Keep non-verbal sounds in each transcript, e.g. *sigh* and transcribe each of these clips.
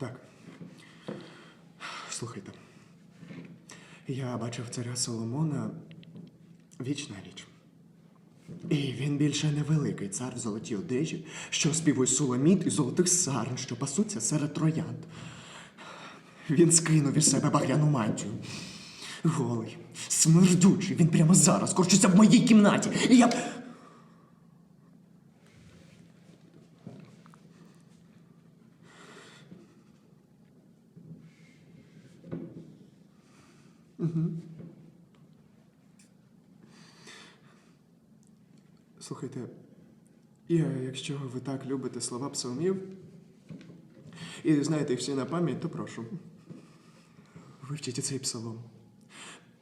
Так. Слухайте. Я бачив царя Соломона віч на віч. І він більше не великий цар в золотій одежі, що співує суламіт і золотих сарн, що пасуться серед троянд. Він скинув із себе багряну мантію. Голий, смердючий, він прямо зараз корчиться в моїй кімнаті. І я. Слухайте, я, якщо ви так любите слова псалмів і знаєте їх всі на пам'ять, то прошу. Вивчіть цей псалом.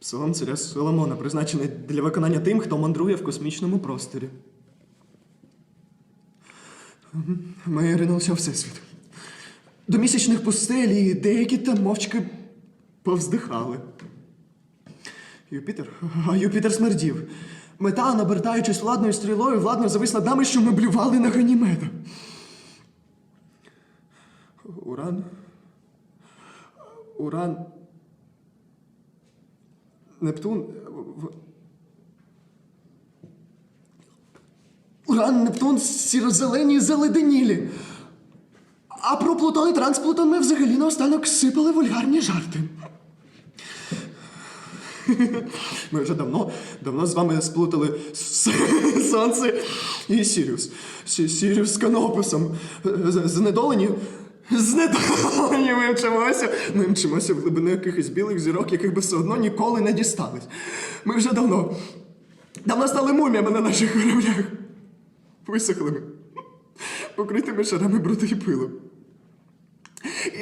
Псалом царя Соломона призначений для виконання тим, хто мандрує в космічному просторі. Ми ринулися у всесвіт. До місячних пустель, і деякі там мовчки повздихали. Юпітер? А Юпітер смердів. Метан, обертаючись владною стрілою, владно завис над нами, що ми блювали на Ганімеда. Уран. Уран. Нептун. Уран, Нептун, сіро-зелені заледенілі. А про Плутон і Трансплутон ми взагалі наостанок сипали вульгарні жарти. *laughs* Ми вже давно, давно з вами сплутали *laughs* Сонце і Сіріус. Сі- Сіріус з Канопусом. Знедолені. Знедолені ми вчимося. Ми вчимося в глибини якихось білих зірок, яких би все одно ніколи не дістались. Ми вже давно, давно стали муміями на наших кораблях. Висохлими, покритими шарами бруду і пилу.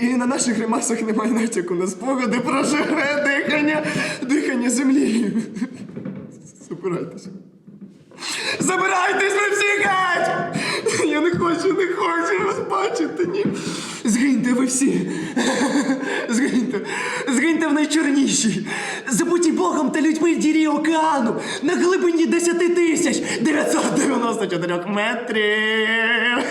І на наших гримасах немає натяку на спогади про живе дихання, дихання землі. Забирайтеся. Забирайтесь ви всі геть! Я не хочу, не хочу вас бачити, ні. Згиньте ви всі. Згиньте. Згиньте в найчорнішій. Забуті Богом та людьми дірі океану на глибині 10 тисяч 994 метрів.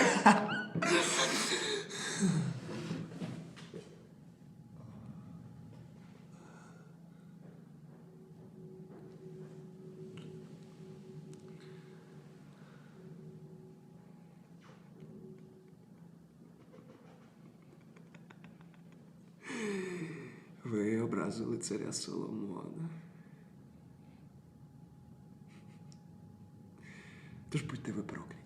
Ви образили царя Соломона. Тож будьте ви прокляті.